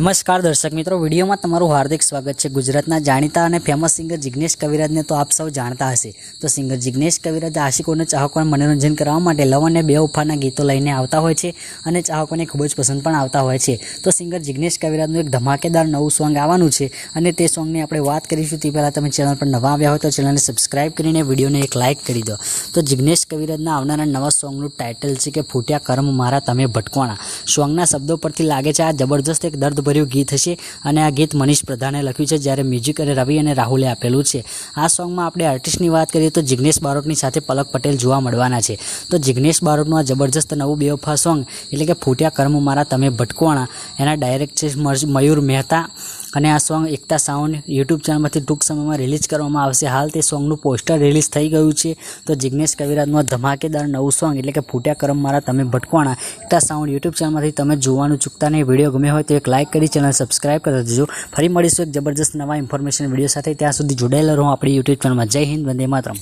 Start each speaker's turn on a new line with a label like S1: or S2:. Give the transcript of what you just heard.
S1: નમસ્કાર દર્શક મિત્રો, વિડીયોમાં તમારું હાર્દિક સ્વાગત છે. ગુજરાતના જાણીતા અને ફેમસ સિંગર જિગ્નેશ કવિરાજને તો આપ સૌ જાણતા હશે. તો સિંગર જિગ્નેશ કવિરાજ આશિકોને ચાહકોને મનોરંજન કરવા માટે લવ અને બે ઉફાના ગીતો લઈને આવતા હોય છે અને ચાહકોને ખૂબ જ પસંદ પણ આવતા હોય છે. તો સિંગર જિગ્નેશ કવિરાજનું એક ધમાકેદાર નવું સોંગ આવવાનું છે અને તે સોંગની આપણે વાત કરીશું. તે પહેલાં તમે ચેનલ પર નવા આવ્યા હોય તો ચેનલને સબસ્ક્રાઈબ કરીને વિડીયોને એક લાઇક કરી દો. તો જિગ્નેશ કવિરાજના આવનારા નવા સોંગનું ટાઇટલ છે કે ફૂટ્યા કર્મ મારા તમે ભટકવાણા સોંગના શબ્દો પરથી લાગે છે આ જબરજસ્ત એક દર્દભર્યું ગીત હશે અને આ ગીત મનીષ પ્રધાને લખ્યું છે જ્યારે મ્યુઝિક અને રવિ અને રાહુલે આપેલું છે. આ સોંગમાં આપણે આર્ટિસ્ટની વાત કરીએ તો જિગ્નેશ બારોટની સાથે પલક પટેલ જોવા મળવાના છે. તો જિગ્નેશ બારોટનું આ જબરજસ્ત નવું બેવફા સોંગ એટલે કે ફૂટ્યા કર્મ મારા તમે ભટકવાણા, એના ડાયરેક્ટ છે મયુર મહેતા અને આ સોંગ એકતા સાઉન્ડ યુટ્યુબ ચેનલમાંથી ટૂંક સમયમાં રિલીઝ કરવામાં આવશે. હાલ તે સોંગનું પોસ્ટર રિલીઝ થઈ ગયું છે. તો જિગ્નેશ કવિરાજનું ધમાકેદાર નવું સોંગ એટલે કે ફૂટ્યા કરમ મારા તમે ભટકવાણા, એકતા સાઉન્ડ યુટ્યુબ ચેનલમાંથી તમે જોવાનું ચૂકતા નહીં. વીડિયો ગમે હોય તો એક લાઇક કરી ચેનલ સબસ્ક્રાઈબ કરી દેજો. ફરી મળીશું એક જબરજસ્ત નવા ઇન્ફોર્મેશન વીડિયો સાથે. ત્યાં સુધી જોડાયેલા રહો આપણી યુટ્યુબ ચેનલમાં જય હિન્દ, વંદે માતરમ.